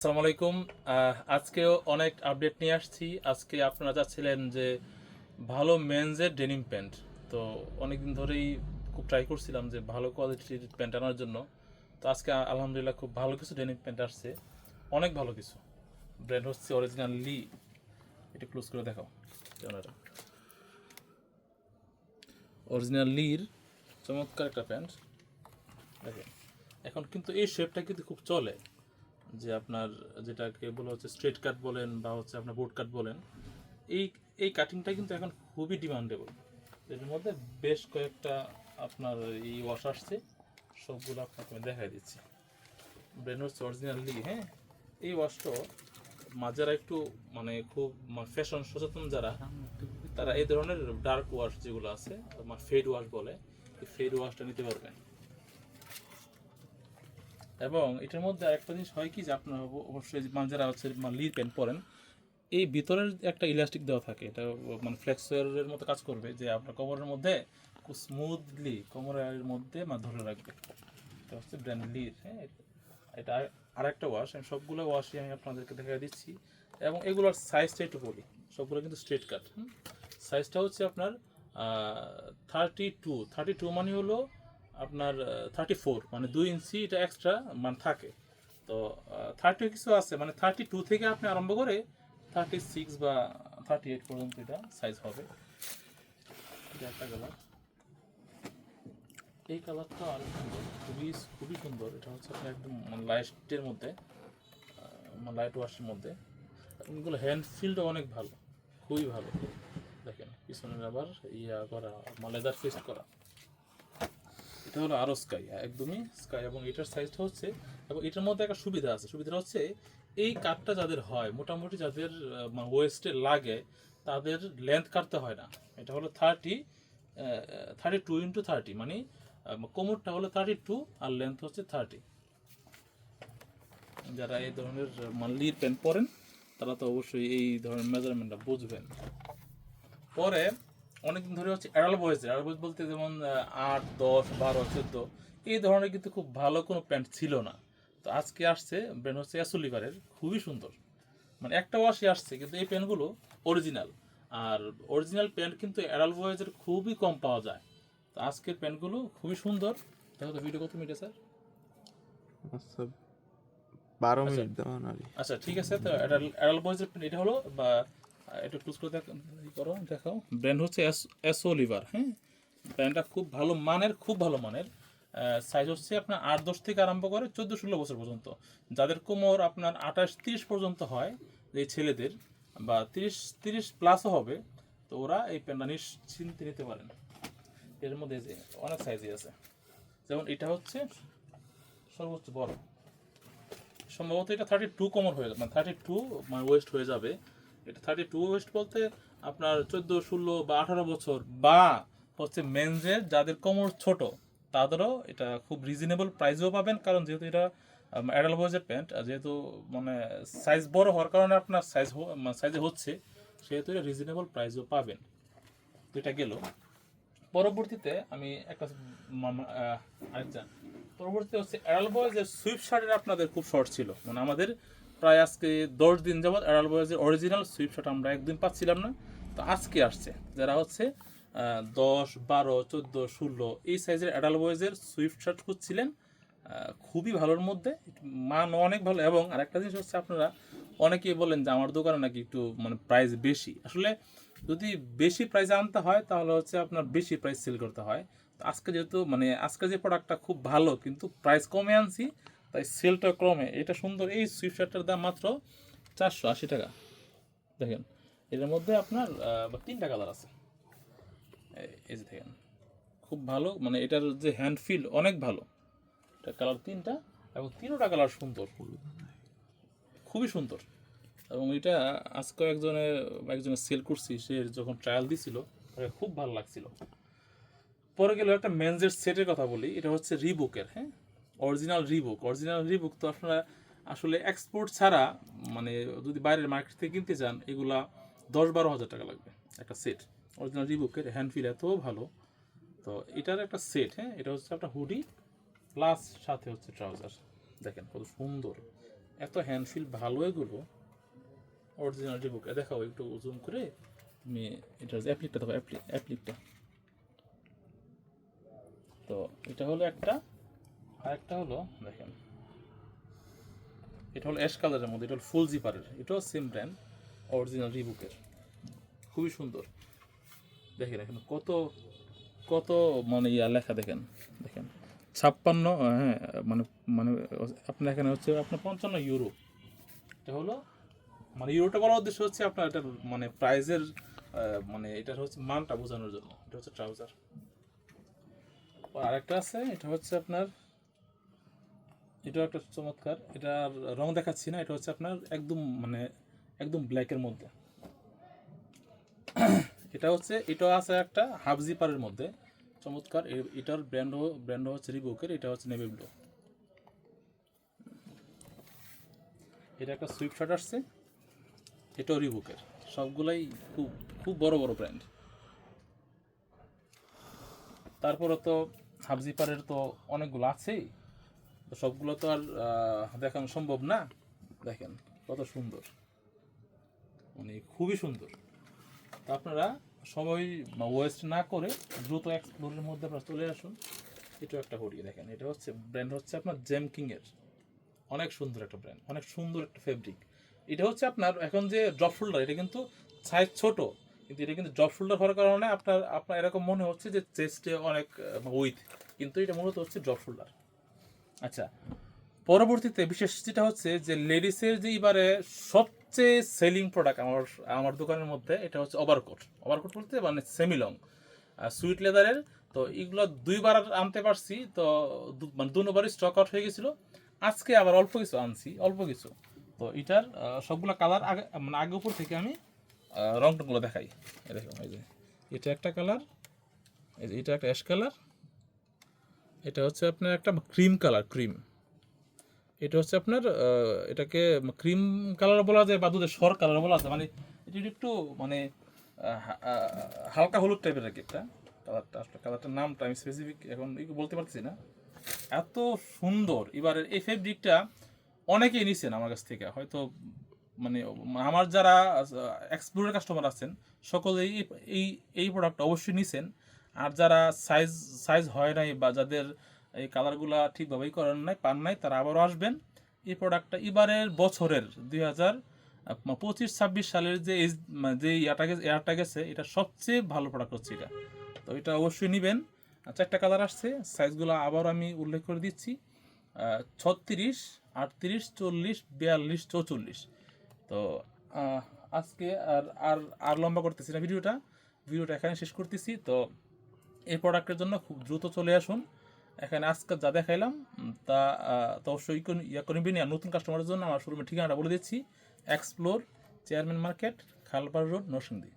আসসালামু আলাইকুম। আজকেও অনেক আপডেট নিয়ে আসছি। আজকে আপনারা চাচ্ছিলেন যে ভালো মেন্সের ডেনিম প্যান্ট তো অনেকদিন ধরেই খুব ট্রাই করছিলাম যে ভালো কোয়ালিটির প্যান্ট আনার জন্য। তো আজকে আলহামদুলিল্লাহ খুব ভালো কিছু ডেনিম প্যান্ট আসছে। অনেক ভালো কিছু। ব্র্যান্ড হচ্ছে অরিজিনাল লি এটা ক্লোজ করে দেখাও। ক্যামেরাটা। অরিজিনাল লির চমৎকার একটা প্যান্ট দেখেন। এখন কিন্তু এই শেপটা কিন্তু খুব চলে। যে আপনার যেটাকে বলা হচ্ছে স্ট্রেট কাট বলেন বা হচ্ছে আপনার বোর্ড কাট বলেন, এই এই কাটিংটা কিন্তু এখন খুবই ডিমান্ডেবল এর মধ্যে বেশ কয়েকটা আপনার এই ওয়াশ আসছে, সবগুলো আপনাকে আমি দেখাই দিচ্ছি। ব্র্যান্ড হচ্ছে অরিজিনাল হ্যাঁ? এই ওয়াশটা মা যারা একটু মানে খুব ফ্যাশন সচেতন যারা, তারা এই ধরনের ডার্ক ওয়াশ যেগুলো আছে ফেড ওয়াশ বলে ফেড ওয়াশটা নিতে পারবেন। এবং এটার মধ্যে আরেকটা জিনিস হয় কি যে আপনার অব- অবশ্যই মানে যারা হচ্ছে লিড প্যান্ট পরেন এই ভিতরের একটা ইলাস্টিক দেওয়া থাকে, এটা মানে ফ্লেক্সের মতো কাজ করবে যে আপনার কোমরের মধ্যে খুব স্মুথলি কোমরের মধ্যে মানে ধরে রাখবে। এটা হচ্ছে ব্র্যান্ড লিড হ্যাঁ? এটা আর একটা ওয়াশ আমি সবগুলো ওয়াশই আমি আপনাদেরকে দেখা দিচ্ছি। এবং এগুলোর সাইজটা একটু বলি, সবগুলো কিন্তু স্ট্রেট কাট সাইজটা হচ্ছে আপনার থার্টি টু থার্টি টু মানে হলো আপনার থার্টি ফোর মানে দুই ইঞ্চি এটা এক্সট্রা মানে থাকে। তো থার্টি কিছু আছে মানে থার্টি টু থেকে আপনি আরম্ভ করে থার্টি সিক্স বা থার্টি এইট পর্যন্ত এটা সাইজ হবে। এটা একটা কালার এই কালারটা আরও সুন্দর, খুবই খুবই সুন্দর। এটা হচ্ছে আপনার একদম লাইটের মধ্যে মানে লাইট ওয়াশের মধ্যে। এগুলো হ্যান্ড ফিলটা অনেক ভালো, খুবই ভালো। দেখেন, পিছনের আবার ইয়া করা লেদার ফেস করা। এটা হলো আরও স্কাই একদমই স্কাই এবং এটার সাইজটা হচ্ছে এবং এটার মধ্যে একটা সুবিধা আছে। সুবিধাটা হচ্ছে এই কাঠটা যাদের হয়, মোটামুটি যাদের ওয়েস্টে লাগে, তাদের লেন্থ কাটতে হয় না। এটা হলো thirty thirty two into thirty মানে কোমরটা হলো থার্টি টু আর লেন্থ হচ্ছে থার্টি যারা এই ধরনের মাল্লির প্যান্ট পরেন, তারা তো অবশ্যই এই ধরনের মেজারমেন্টটা বুঝবেন। পরে অনেকদিন ধরে হচ্ছে অ্যাডাল বয়েজ অ্যাডাল বয়েজ বলতে যেমন আট দশ বারো চোদ্দ এই ধরনের কিন্তু খুব ভালো কোনো প্যান্ট ছিল না। তো আজকে আসছে ব্র্যান্ড হচ্ছে অ্যাসোলিভারের খুবই সুন্দর। মানে একটা ওয়াশই আসছে কিন্তু এই প্যান্টগুলো অরিজিনাল। আর অরিজিনাল প্যান্ট কিন্তু অ্যাডাল বয়েজের খুবই কম পাওয়া যায়। তো আজকের প্যান্টগুলো খুবই সুন্দর। দেখো তো ভিডিও কত মিনিট স্যার? আচ্ছা বারো মিনিট দেওয়া নারী আচ্ছা ঠিক আছে তো অ্যাডাল বয়েজের প্যান্ট এটা হলো বা এটা ক্লোজ করে করো, দেখাও। ব্র্যান্ড হচ্ছে এসও লিভার হ্যাঁ? প্যান্টটা খুব ভালো মানের, খুব ভালো মানের। সাইজ হচ্ছে আপনার আট, দশ থেকে আরম্ভ করে চোদ্দ, ষোলো বছর পর্যন্ত। যাদের কোমর আপনার আঠাশ, তিরিশ পর্যন্ত হয়, এই ছেলেদের, বা তিরিশ তিরিশ প্লাসও হবে, তো ওরা এই প্যান্টটা নিশ্চিন্তে নিতে পারেন। এর মধ্যে যে অনেক সাইজই আছে। যেমন এটা হচ্ছে সর্বোচ্চ বড়। সম্ভবত এটা থার্টি টু কমন হয়ে যাবে মানে থার্টি টু মানে ওয়েস্ট হয়ে যাবে। এটা থার্টি টু ওয়েস্ট বলতে আপনার চোদ্দ, ষোলো বা আঠারো বছর বা হচ্ছে মেনজের যাদের কোমর ছোট, তাদেরও এটা খুব রিজনেবল প্রাইসেও পাবেন। কারণ যেহেতু এটা অ্যাডাল বয়েজের প্যান্ট আর যেহেতু মানে সাইজ বড় হওয়ার কারণে আপনার সাইজ সাইজে হচ্ছে, সেহেতু এটা রিজনেবল প্রাইসও পাবেন। তো এটা গেল। পরবর্তীতে আমি একটা আরেকটা। পরবর্তীতে হচ্ছে অ্যাডাল বয়েজের সুইফট শার্টের আপনাদের খুব শর্ট ছিল। মানে আমাদের প্রায় আজকে দশ দিন যাবৎ অ্যাডাল বয়েজের অরিজিনাল সুইফট শার্ট আমরা একদিন পাচ্ছিলাম না। তো আজকে আসছে, যারা হচ্ছে দশ, বারো, চোদ্দ, ষোলো, এই সাইজের অ্যাডাল বয়েজের সুইফট শার্ট খুঁজছিলেন খুবই ভালোর মধ্যে, মান অনেক ভালো। এবং আরেকটা জিনিস হচ্ছে আপনারা, অনেকেই বলেন যে আমার দোকানে নাকি একটু মানে প্রাইস বেশি। আসলে যদি বেশি প্রাইসে আনতে হয়, তাহলে হচ্ছে আপনার বেশি প্রাইস সেল করতে হয়। আজকে যেহেতু মানে আজকে যে প্রোডাক্টটা খুব ভালো, কিন্তু প্রাইস কমে আনছি তাই সেলটা ক্রমে, এটা সুন্দর, এই সুইফট শার্টটার দাম মাত্র চারশো আশি টাকা। দেখেন, এটার মধ্যে আপনার তিনটা কালার আছে। এই- যে দেখেন, খুব ভালো মানে এটার যে হ্যান্ড ফিল অনেক ভালো। এটা কালার তিনটা এবং তিনোটা কালার সুন্দর। খুবই সুন্দর। এবং এটা আজকে একজনে একজনে সেল করছি, সে যখন ট্রায়াল দিছিল, তাকে খুব ভালো লাগছিল। পরে গেলে একটা মেন্সের সেটের কথা বলি, এটা হচ্ছে রিবুকের হ্যাঁ? অরিজিনাল রিবুক অরিজিনাল রিবুক তো আপনারা আসলে এক্সপোর্ট ছাড়া মানে যদি বাইরের মার্কেট থেকে কিনতে চান, এগুলা দশ বারো হাজার টাকা লাগবে একটা সেট অরিজিনাল রিবুকের হ্যান্ড ফিল এত ভালো। তো এটার একটা সেট হ্যাঁ? এটা হচ্ছে একটা হুডি প্লাস সাথে হচ্ছে ট্রাউজার দেখেন কত সুন্দর। এত হ্যান্ডফিল ভালো এগুলো। অরিজিনাল বুক দেখাও একটু জুম করে। তুমি এটার অ্যাপ্লিকটা দেখো অ্যাপ্লিকটা তো এটা হলো একটা আর একটা হলো, দেখেন। এটা হলো অ্যাশ কালারের মধ্যে, এটা হলো ফুল জিপারের। এটাও সেম ব্র্যান্ড অরিজিনাল রিবুকের খুবই সুন্দর। দেখেন এখানে কত কত মানে ইয়া লেখা, দেখেন দেখেন। ছাপ্পান্ন হ্যাঁ মানে মানে আপনার এখানে হচ্ছে আপনার পঞ্চান্ন ইউরো। এটা হলো মানে ইউরোটা বলার উদ্দেশ্য হচ্ছে আপনার এটার মানে প্রাইজের মানে এটার হচ্ছে মানটা বোঝানোর জন্য। এটা হচ্ছে ট্রাউজার। আরেকটা আছে, এটা হচ্ছে আপনার এটাও একটা চমৎকার। এটা রং দেখাচ্ছি না, এটা হচ্ছে আপনার একদম মানে একদম ব্ল্যাকের মধ্যে। এটা হচ্ছে, এটা আছে একটা হাফ জিপারের মধ্যে। চমৎকার এটার ব্র্যান্ড ব্র্যান্ড হচ্ছে রিবুকের এটা হচ্ছে নেভি ব্লু এটা একটা সুইফট শার্ট আসছে, এটাও রিবুকের সবগুলাই খুব খুব বড় বড় ব্র্যান্ড তারপরে তো হাফ জিপারের তো অনেকগুলো আছেই। সবগুলো তো আর দেখানো সম্ভব না। দেখেন, কত সুন্দর। মানে খুবই সুন্দর। তো আপনারা সময় ওয়েস্ট না করে দ্রুত এক্সপ্লোরের মধ্যে আপনারা চলে আসুন। এটাও একটা হরিয়ে দেখেন। এটা হচ্ছে ব্র্যান্ড হচ্ছে আপনার জেম কিংয়ের অনেক সুন্দর একটা ব্র্যান্ড অনেক সুন্দর একটা ফেব্রিক এটা হচ্ছে আপনার, এখন যে ড্রপ শোল্ডার এটা কিন্তু সাইজ ছোট, কিন্তু এটা কিন্তু ড্রপ শোল্ডার হওয়ার কারণে আপনার আপনার এরকম মনে হচ্ছে যে চেস্টে অনেক উইথ কিন্তু এটা মূলত হচ্ছে ড্রপ শোল্ডার আচ্ছা পরবর্তীতে বিশেষ যেটা হচ্ছে যে লেডিসের যে এবারে সবচেয়ে সেলিং প্রোডাক্ট আমার আমার দোকানের মধ্যে, এটা হচ্ছে ওভারকোট ওভারকোট বলতে মানে সেমি লং সুইট লেদারের তো এগুলো দুইবার আনতে পারছি, তো মানে দুবারই স্টক আউট হয়ে গেছিল। আজকে আবার অল্প কিছু আনছি, অল্প কিছু। তো এটার সবগুলো কালার আগে মানে আগে উপর থেকে আমি রং টংগুলো দেখাই। দেখুন, এই যে, এটা একটা কালার এই যে, এটা একটা অ্যাশ কালার এটা হচ্ছে আপনার একটা ক্রিম কালার ক্রিম এটা হচ্ছে আপনার এটাকে ক্রিম কালার বলা যায় বা দুধের সর কালার বলা যায়। মানে এটা একটু মানে হালকা হলুদ টাইপের আর কি একটা কালারটা আসলে। কালারটার নামটা আমি স্পেসিফিক এখন বলতে পারছি না। এত সুন্দর। এবারে এই ফেব্রিকটা অনেকেই নিছেন আমার কাছ থেকে। হয়তো মানে আমার যারা এক্সপ্লোরের কাস্টমার আছেন, সকলেই এই- এই এই প্রোডাক্ট অবশ্যই নিছেন। আর যারা সাইজ সাইজ হয় নাই বা যাদের এই কালারগুলা ঠিকভাবেই করেন নাই, পান নাই, তারা আবারও আসবেন। এই প্রোডাক্টটা এবারের বছরের দুই হাজার পঁচিশ, ছাব্বিশ সালের যে এই- মানে যে ইয়াটা গেছে এয়ারটা গেছে, এটা সবচেয়ে ভালো প্রোডাক্ট হচ্ছে এটা। তো এটা অবশ্যই নেবেন। চারটা কালার আসছে সাইজগুলো আবার আমি উল্লেখ করে দিচ্ছি। ছত্রিশ, আটত্রিশ, চল্লিশ, বিয়াল্লিশ, চৌচল্লিশ। তো আজকে আর আর আর লম্বা করতেছি না ভিডিওটা। ভিডিওটা এখানে শেষ করতেছি। তো এই প্রোডাক্টের জন্য খুব দ্রুত চলে আসুন। এখানে আজকে যা দেখাইলাম তা তো অবশ্যই ইয়া করবেন আর নতুন কাস্টমারের জন্য আমার শোরুমের ঠিকানাটা বলে দিচ্ছি। Explore chairman market Khalpar road Narsingdi